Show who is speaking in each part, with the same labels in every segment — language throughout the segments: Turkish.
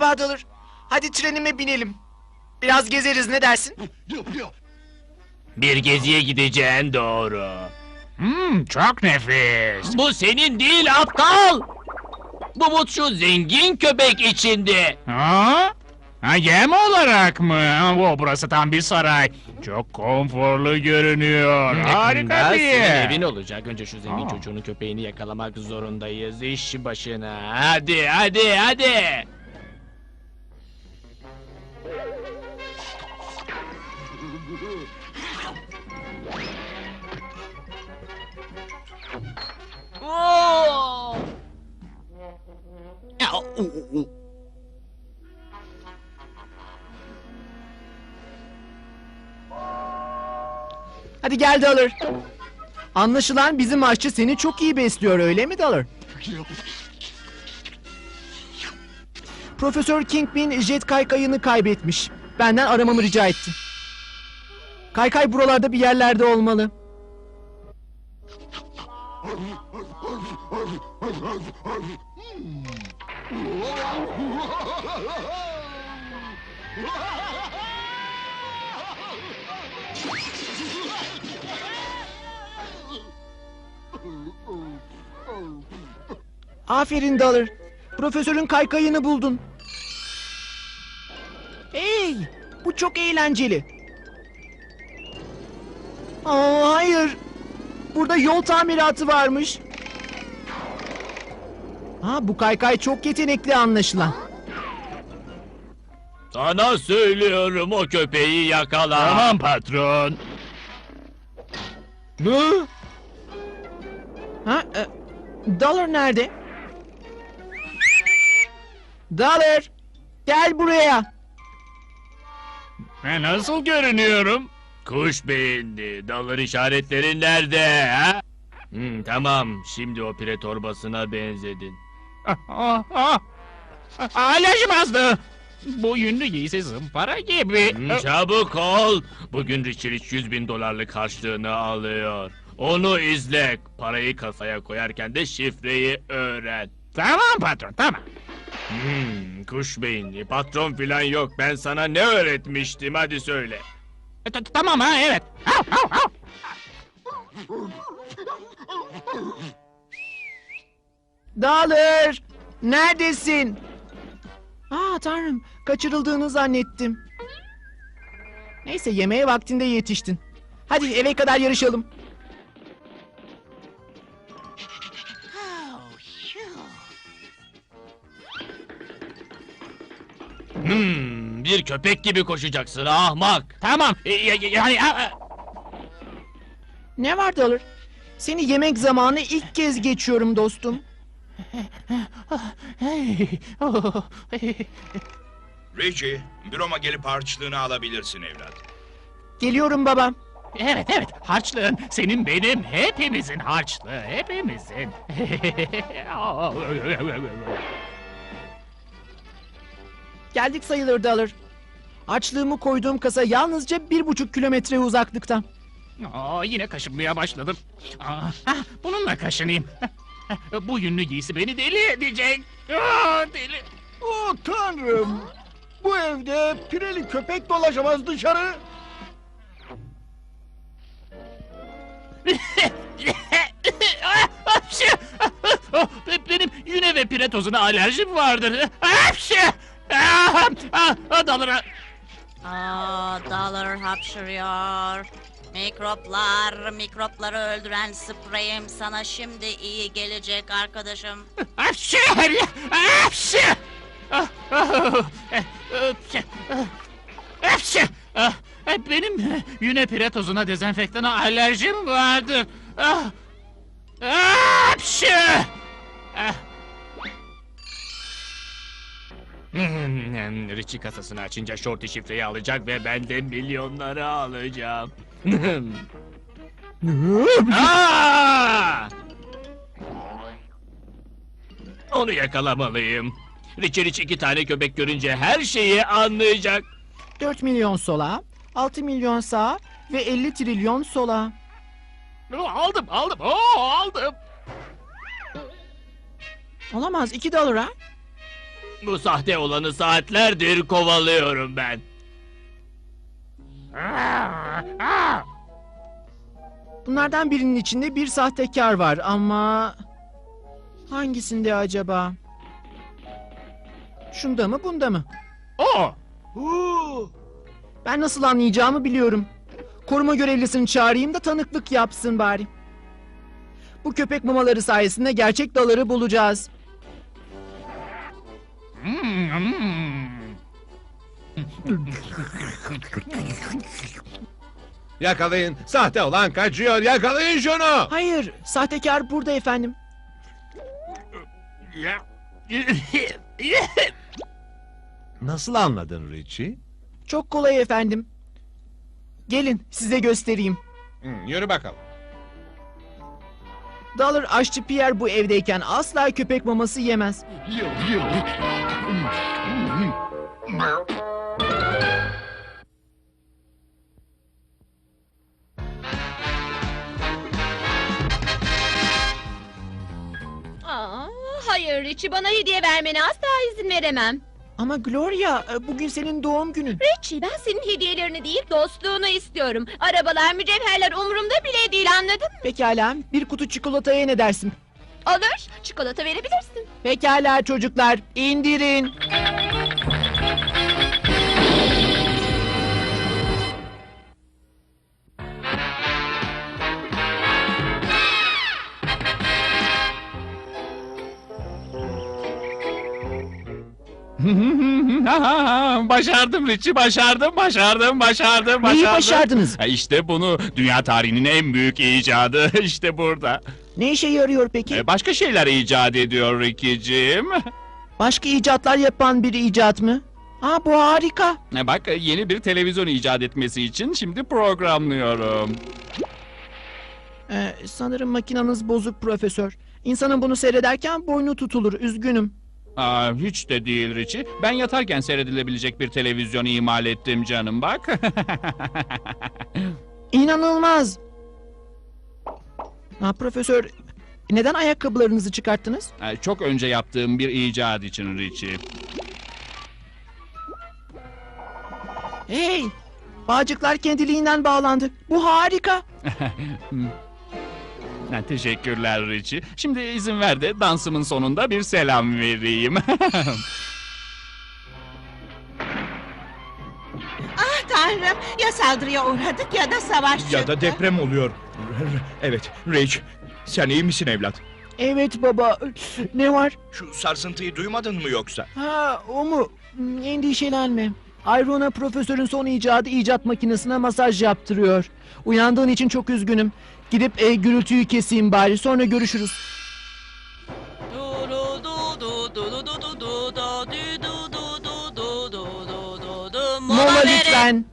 Speaker 1: Dalır. Hadi trenime binelim. Biraz gezeriz ne dersin?
Speaker 2: Bir geziye gideceğin doğru.
Speaker 3: Hmm, çok nefis.
Speaker 2: Bu senin değil aptal. Bu but şu zengin köpek içindi.
Speaker 3: Ha? Ha, yem olarak mı? O burası tam bir saray. Çok konforlu görünüyor. Harika
Speaker 2: Yakında
Speaker 3: bir
Speaker 2: senin
Speaker 3: yer.
Speaker 2: evin olacak. Önce şu zengin
Speaker 3: Aa.
Speaker 2: çocuğunun köpeğini yakalamak zorundayız. İş başına. Hadi hadi hadi. Oo! Ya,
Speaker 1: Hadi gel Dalır. Anlaşılan bizim aşçı seni çok iyi besliyor öyle mi Dalır? Profesör Kingpin jet kaykayını kaybetmiş. Benden aramamı rica etti. Kaykay buralarda bir yerlerde olmalı. Aferin Dalır. Profesörün kaykayını buldun. Hey, bu çok eğlenceli. Aa, hayır. Burada yol tamiratı varmış. Ha, bu kaykay çok yetenekli anlaşılan.
Speaker 2: Sana söylüyorum o köpeği yakala.
Speaker 3: Tamam patron.
Speaker 1: Ne? Ha, e, Dollar nerede? Dollar, gel buraya.
Speaker 3: Ben nasıl görünüyorum?
Speaker 2: Kuş beyindi. Dalır işaretleri nerede? Ha? Hmm, tamam. Şimdi o pire torbasına benzedin.
Speaker 3: Ah, ah, ah. Alerjim azdı. Bu yünlü giysi zımpara gibi.
Speaker 2: Hmm, çabuk ol. Bugün Richard 100 bin dolarlık harçlığını alıyor. Onu izle. Parayı kasaya koyarken de şifreyi öğren.
Speaker 3: Tamam patron tamam.
Speaker 2: Hmm, kuş beyinli. Patron filan yok. Ben sana ne öğretmiştim? Hadi söyle.
Speaker 3: E, ta- Tamam ha evet. Au, au, au.
Speaker 1: Dollar, neredesin? Aa tanrım, kaçırıldığını zannettim. Neyse yemeğe vaktinde yetiştin. Hadi eve kadar yarışalım.
Speaker 2: Hmm, bir köpek gibi koşacaksın ahmak.
Speaker 3: Tamam. e, ya- ya- Yani a- a-
Speaker 1: Ne var Dollar? Seni yemek zamanı ilk kez geçiyorum dostum.
Speaker 4: Richie, büroma gelip harçlığını alabilirsin evlat.
Speaker 1: Geliyorum babam.
Speaker 3: Evet evet harçlığın senin benim hepimizin harçlığı hepimizin.
Speaker 1: Geldik sayılır Dollar. Açlığımı koyduğum kasa yalnızca bir buçuk kilometre uzaklıkta.
Speaker 3: Aa, yine kaşınmaya başladım. Aa, hah, bununla kaşınayım. Bu yünlü giysi beni deli edecek. Aa, deli.
Speaker 5: Oh tanrım! Bu evde pireli köpek dolaşamaz dışarı.
Speaker 3: Hapşi! Oh, Benim yüne ve pire tozuna alerjim vardır. Hapşi! Ah, ah, ah, Dallara.
Speaker 6: Aa, Dollar hapşırıyor. Mikroplar, mikropları öldüren spreyim sana şimdi iyi gelecek arkadaşım.
Speaker 3: Hapşi! Hapşi! Ah, ah, eh, eh, ah, Hapşi! Ah, eh, Benim yüne pire tozuna dezenfektana alerjim vardır. Ah, ah! Ah.
Speaker 2: Richie kasasını açınca Shorty şifreyi alacak ve ben de milyonları alacağım. Aa! Onu yakalamalıyım. Richard hiç iki tane köpek görünce her şeyi anlayacak.
Speaker 1: 4 milyon sola, 6 milyon sağ ve 50 trilyon sola.
Speaker 3: Aldım, aldım, oo, aldım.
Speaker 1: Olamaz 2 dolar ha?
Speaker 2: Bu sahte olanı saatlerdir kovalıyorum ben.
Speaker 7: Aa, aa.
Speaker 1: Bunlardan birinin içinde bir sahtekar var ama... Hangisinde acaba? Şunda mı bunda mı?
Speaker 7: O.
Speaker 5: Huu.
Speaker 1: Ben nasıl anlayacağımı biliyorum. Koruma görevlisini çağırayım da tanıklık yapsın bari. Bu köpek mamaları sayesinde gerçek daları bulacağız.
Speaker 7: Hmm, hmm.
Speaker 8: Yakalayın. Sahte olan kaçıyor. Yakalayın şunu.
Speaker 1: Hayır, sahtekar burada efendim.
Speaker 8: Nasıl anladın Richie?
Speaker 1: Çok kolay efendim. Gelin size göstereyim.
Speaker 8: Hı, yürü bakalım.
Speaker 1: Dollar aşçı Pierre bu evdeyken asla köpek maması yemez.
Speaker 9: Aa, hayır Richie bana hediye vermene asla izin veremem.
Speaker 1: Ama Gloria e, bugün senin doğum günün.
Speaker 9: Richie ben senin hediyelerini değil dostluğunu istiyorum. Arabalar mücevherler umurumda bile değil anladın mı?
Speaker 1: Pekala bir kutu çikolataya ne dersin?
Speaker 9: Olur çikolata verebilirsin.
Speaker 1: Pekala çocuklar indirin.
Speaker 7: Başardım Richie, başardım, başardım, başardım, başardım.
Speaker 1: Neyi başardınız?
Speaker 7: Ha, İşte bunu dünya tarihinin en büyük icadı işte burada.
Speaker 1: Ne işe yarıyor peki?
Speaker 7: E, başka şeyler icat ediyor Ricky'cim.
Speaker 1: Başka icatlar yapan bir icat mı? Aa bu harika.
Speaker 7: E, Bak yeni bir televizyon icat etmesi için şimdi programlıyorum.
Speaker 1: Ee, sanırım makinanız bozuk profesör. İnsanın bunu seyrederken boynu tutulur. Üzgünüm.
Speaker 7: Aa, hiç de değil Richie. Ben yatarken seyredilebilecek bir televizyon imal ettim canım bak.
Speaker 1: İnanılmaz. Ha, profesör neden ayakkabılarınızı çıkarttınız?
Speaker 7: E, Çok önce yaptığım bir icat için Richie.
Speaker 1: Hey! Bağcıklar kendiliğinden bağlandı. Bu harika.
Speaker 7: Ha, Teşekkürler Richie. Şimdi izin ver de dansımın sonunda bir selam vereyim.
Speaker 10: Ah tanrım ya saldırıya uğradık ya da savaş
Speaker 4: Ya
Speaker 10: çıktı.
Speaker 4: da deprem oluyor. Evet, Rage. Sen iyi misin evlat?
Speaker 1: Evet baba. Ne var?
Speaker 4: Şu sarsıntıyı duymadın mı yoksa?
Speaker 1: Ha o mu? Hmm, Endişelenme. Ayrona profesörün son icadı icat makinesine masaj yaptırıyor. Uyandığın için çok üzgünüm. Gidip e, gürültüyü keseyim bari sonra görüşürüz. Mola lütfen.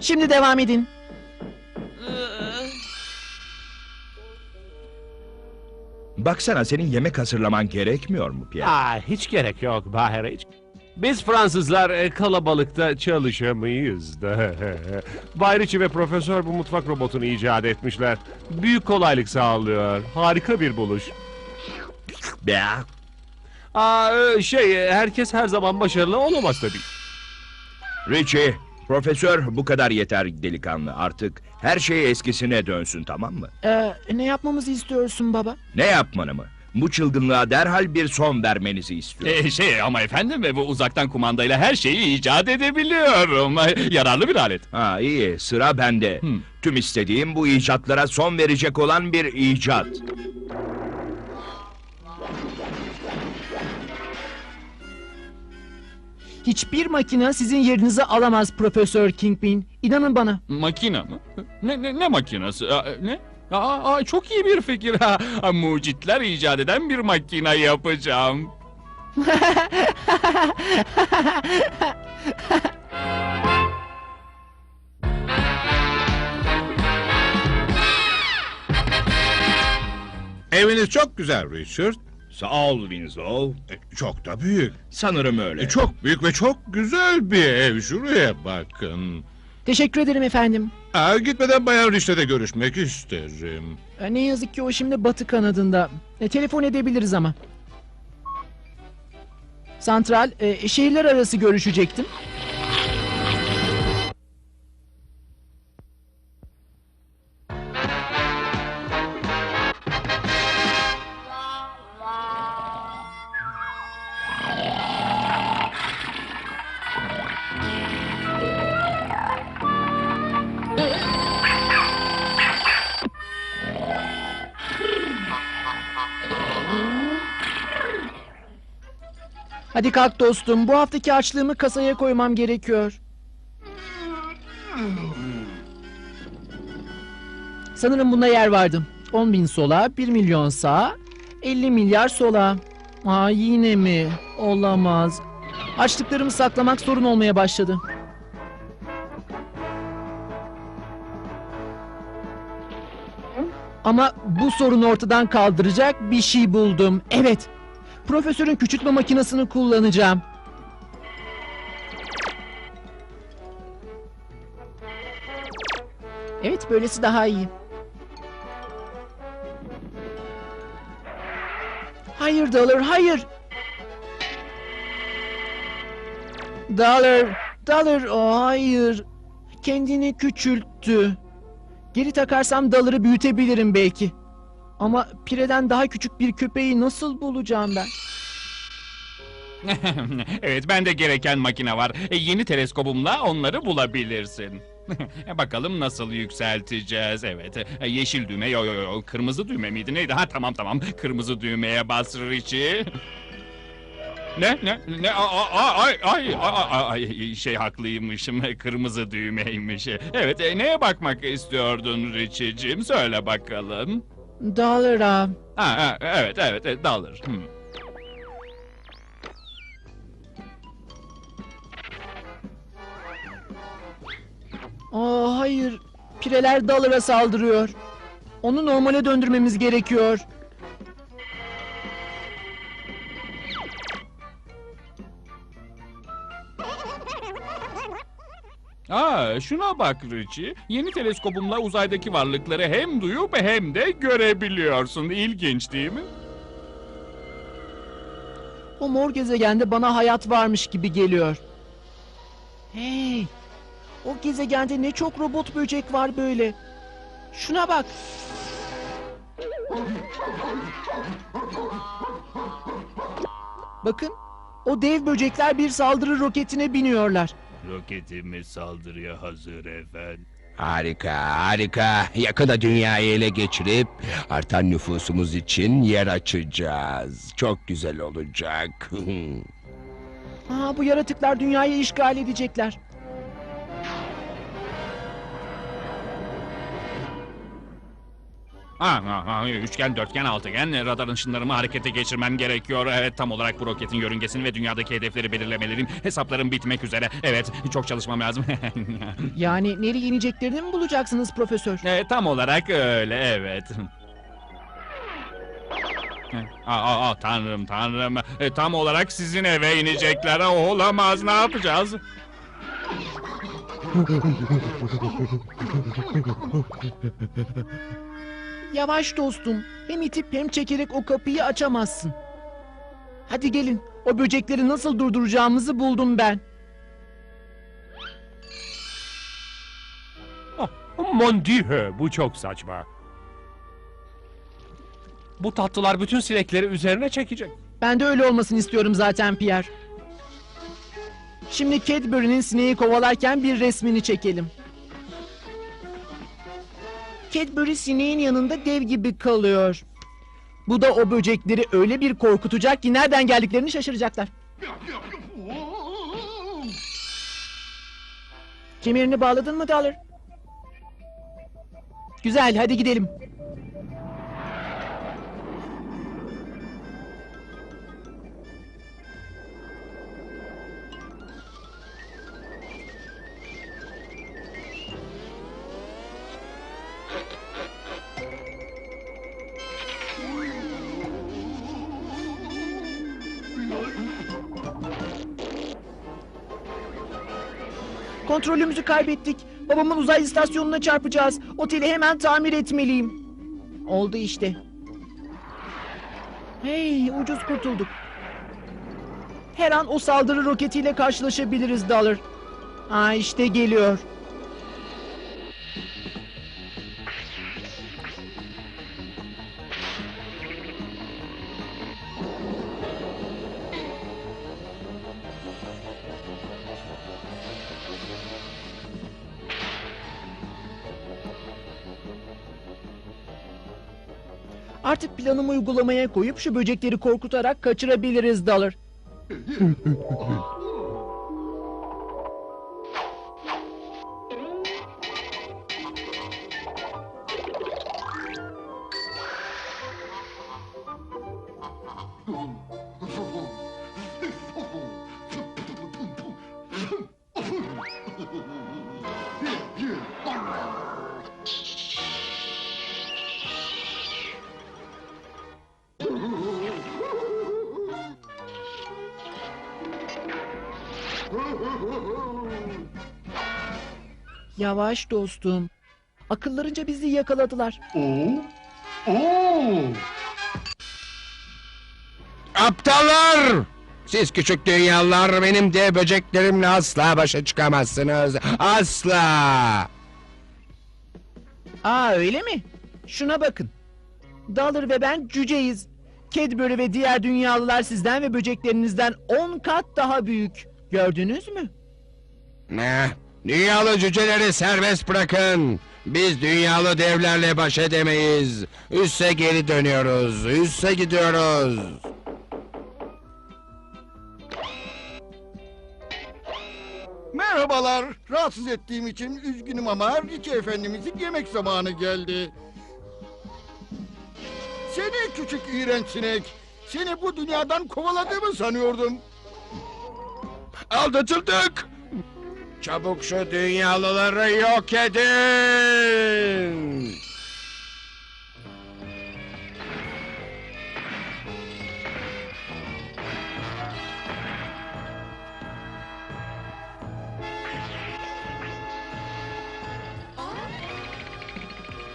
Speaker 1: Şimdi devam edin.
Speaker 4: Baksana senin yemek hazırlaman gerekmiyor mu Pierre?
Speaker 8: Aa, hiç gerek yok Bahar hiç. Biz Fransızlar e, kalabalıkta çalışamayız da. Bay Ritchie ve Profesör bu mutfak robotunu icat etmişler. Büyük kolaylık sağlıyor. Harika bir buluş.
Speaker 4: Be.
Speaker 8: Aa, e, şey, e, herkes her zaman başarılı olamaz tabii.
Speaker 4: Richie, profesör bu kadar yeter delikanlı. Artık her şey eskisine dönsün tamam mı?
Speaker 1: Ee, ne yapmamızı istiyorsun baba?
Speaker 4: Ne yapmanı mı? Bu çılgınlığa derhal bir son vermenizi istiyorum.
Speaker 7: E, şey ama efendim bu uzaktan kumandayla her şeyi icat edebiliyorum. Yararlı bir alet.
Speaker 4: Ha iyi, sıra bende.
Speaker 7: Hmm.
Speaker 4: Tüm istediğim bu icatlara son verecek olan bir icat.
Speaker 1: Hiçbir makine sizin yerinizi alamaz Profesör Kingpin. İnanın bana.
Speaker 7: Makina mı? Ne, ne, ne makinası? Aa, ne? Aa, aa, çok iyi bir fikir ha. Mucitler icat eden bir makina yapacağım.
Speaker 11: Eviniz çok güzel Richard.
Speaker 4: Sağ ol Winslow.
Speaker 11: E, Çok da büyük.
Speaker 4: Sanırım öyle.
Speaker 11: E, Çok büyük ve çok güzel bir ev. Şuraya bakın.
Speaker 1: Teşekkür ederim efendim.
Speaker 11: Aa, gitmeden Bayan Rich'le de görüşmek isterim.
Speaker 1: Ee, ne yazık ki o şimdi batı kanadında. E, telefon edebiliriz ama. Santral, e, şehirler arası görüşecektim. Hadi kalk dostum. Bu haftaki açlığımı kasaya koymam gerekiyor. Sanırım bunda yer vardı. 10 bin sola, 1 milyon sağa, 50 milyar sola. Aa yine mi? Olamaz. Açlıklarımı saklamak sorun olmaya başladı. Ama bu sorunu ortadan kaldıracak bir şey buldum. Evet. Profesörün küçültme makinesini kullanacağım. Evet, böylesi daha iyi. Hayır Dollar, hayır. Dollar, Dollar, oh, hayır. Kendini küçülttü. Geri takarsam Dollar'ı büyütebilirim belki. Ama Pire'den daha küçük bir köpeği nasıl bulacağım ben?
Speaker 7: evet bende gereken makine var. E, yeni teleskobumla onları bulabilirsin. E, Bakalım nasıl yükselteceğiz. Evet. E, Yeşil düğme yo yo yo. Kırmızı düğme miydi neydi? Ha tamam tamam. Kırmızı düğmeye bas Richie. Ne ne ne a, a, ay ay ay ay şey haklıymışım kırmızı düğmeymiş. Evet e, neye bakmak istiyordun Richie'cim söyle bakalım.
Speaker 1: Dollar'a.
Speaker 7: Ha, ha evet evet e, dalır. Hmm.
Speaker 1: Aa hayır. Pireler Dollar'a saldırıyor. Onu normale döndürmemiz gerekiyor.
Speaker 7: Aa, şuna bak Richie. Yeni teleskobumla uzaydaki varlıkları hem duyup hem de görebiliyorsun. İlginç değil mi?
Speaker 1: O mor gezegende bana hayat varmış gibi geliyor. Hey! O gezegende ne çok robot böcek var böyle. Şuna bak. Bakın. O dev böcekler bir saldırı roketine biniyorlar.
Speaker 2: Roketimiz saldırıya hazır efendim.
Speaker 12: Harika, harika. Yakında dünyayı ele geçirip artan nüfusumuz için yer açacağız. Çok güzel olacak.
Speaker 1: Aa, bu yaratıklar dünyayı işgal edecekler.
Speaker 7: Ha, ha, ha, üçgen, dörtgen, altıgen. Radar ışınlarımı harekete geçirmem gerekiyor. Evet, tam olarak bu roketin yörüngesini ve dünyadaki hedefleri belirlemelerim. Hesaplarım bitmek üzere. Evet, çok çalışmam lazım.
Speaker 1: Yani nereye ineceklerini mi bulacaksınız profesör?
Speaker 7: e, tam olarak öyle, evet. Aa, aa, aa, tanrım tanrım. E, tam olarak sizin eve inecekler. Aa, Olamaz, ne yapacağız?
Speaker 1: Yavaş dostum. Hem itip hem çekerek o kapıyı açamazsın. Hadi gelin. O böcekleri nasıl durduracağımızı buldum ben.
Speaker 8: Oh, mon dieu, bu çok saçma. Bu tatlılar bütün sinekleri üzerine çekecek.
Speaker 1: Ben de öyle olmasını istiyorum zaten Pierre. Şimdi Cadbury'nin sineği kovalarken bir resmini çekelim. Cadbury sineğin yanında dev gibi kalıyor. Bu da o böcekleri öyle bir korkutacak ki nereden geldiklerini şaşıracaklar. Kemerini bağladın mı Dollar? Güzel hadi gidelim. Kontrolümüzü kaybettik. Babamın uzay istasyonuna çarpacağız. Oteli hemen tamir etmeliyim. Oldu işte. Hey, ucuz kurtulduk. Her an o saldırı roketiyle karşılaşabiliriz Dollar. Aa işte geliyor. Planımı uygulamaya koyup şu böcekleri korkutarak kaçırabiliriz Dollar. Yavaş dostum. Akıllarınca bizi yakaladılar.
Speaker 12: Aptallar! Siz küçük dünyalar benim dev böceklerimle asla başa çıkamazsınız. Asla!
Speaker 1: Aa öyle mi? Şuna bakın. Dollar ve ben cüceyiz. Cadbury ve diğer dünyalılar sizden ve böceklerinizden 10 kat daha büyük. Gördünüz mü?
Speaker 12: Ne? Dünyalı cüceleri serbest bırakın. Biz dünyalı devlerle baş edemeyiz. Üsse geri dönüyoruz. Üsse gidiyoruz.
Speaker 5: Merhabalar. Rahatsız ettiğim için üzgünüm ama Richie Efendimizin yemek zamanı geldi. Seni küçük iğrenç sinek. Seni bu dünyadan kovaladığımı sanıyordum.
Speaker 12: Aldatıldık. Çabuk şu dünyalıları yok edin.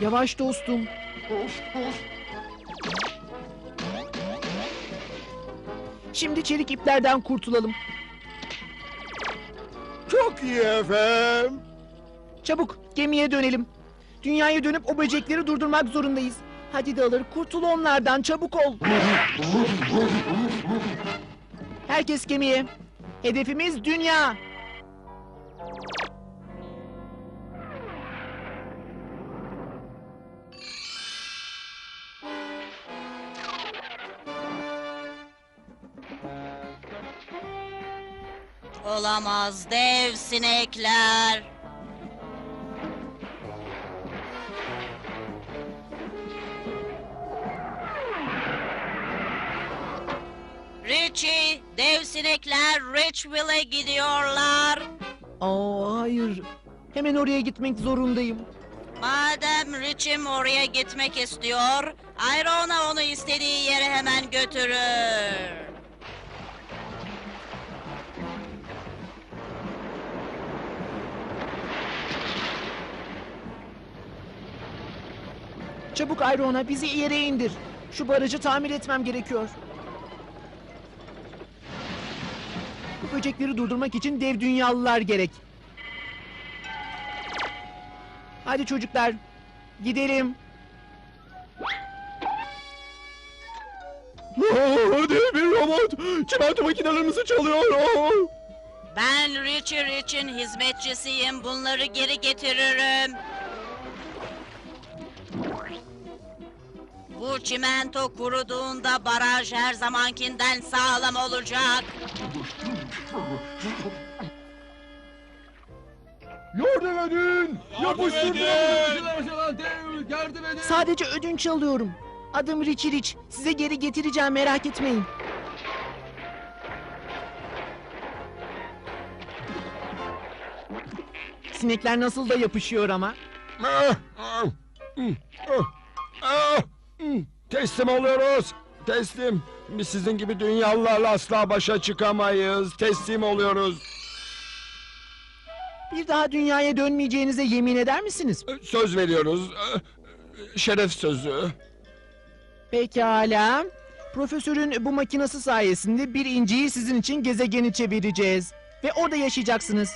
Speaker 1: Yavaş dostum. Şimdi çelik iplerden kurtulalım.
Speaker 5: Çok iyi efendim.
Speaker 1: Çabuk gemiye dönelim. Dünyaya dönüp o böcekleri durdurmak zorundayız. Hadi Dalır kurtul onlardan çabuk ol. Herkes gemiye. Hedefimiz dünya.
Speaker 6: Olamaz dev sinekler. Richie, dev sinekler Richville'e gidiyorlar.
Speaker 1: Aa hayır. Hemen oraya gitmek zorundayım.
Speaker 6: Madem Rich'im oraya gitmek istiyor, Irona onu istediği yere hemen götürür.
Speaker 1: Çabuk Ayrona bizi yere indir. Şu barajı tamir etmem gerekiyor. Bu böcekleri durdurmak için dev dünyalılar gerek. Hadi çocuklar, gidelim.
Speaker 5: Dev bir robot. Çimento makinelerimizi çalıyor.
Speaker 6: Ben Richie Rich'in hizmetçisiyim. Bunları geri getiririm. Bu çimento kuruduğunda baraj her zamankinden sağlam olacak.
Speaker 5: Yardım edin. Yapıştırın.
Speaker 1: Sadece ödünç alıyorum. Adım Richie Rich. Size geri getireceğim merak etmeyin. Sinekler nasıl da yapışıyor ama.
Speaker 12: Teslim oluyoruz. Teslim. Biz sizin gibi dünyalılarla asla başa çıkamayız. Teslim oluyoruz.
Speaker 1: Bir daha dünyaya dönmeyeceğinize yemin eder misiniz?
Speaker 12: Söz veriyoruz. Şeref sözü.
Speaker 1: Pekala. Profesörün bu makinası sayesinde bir inciyi sizin için gezegeni çevireceğiz. Ve orada yaşayacaksınız.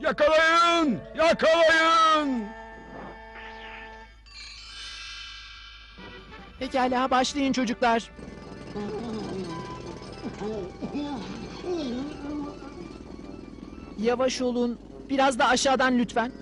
Speaker 13: Yakalayın! Yakalayın!
Speaker 1: Pekala başlayın çocuklar. Yavaş olun. Biraz da aşağıdan lütfen.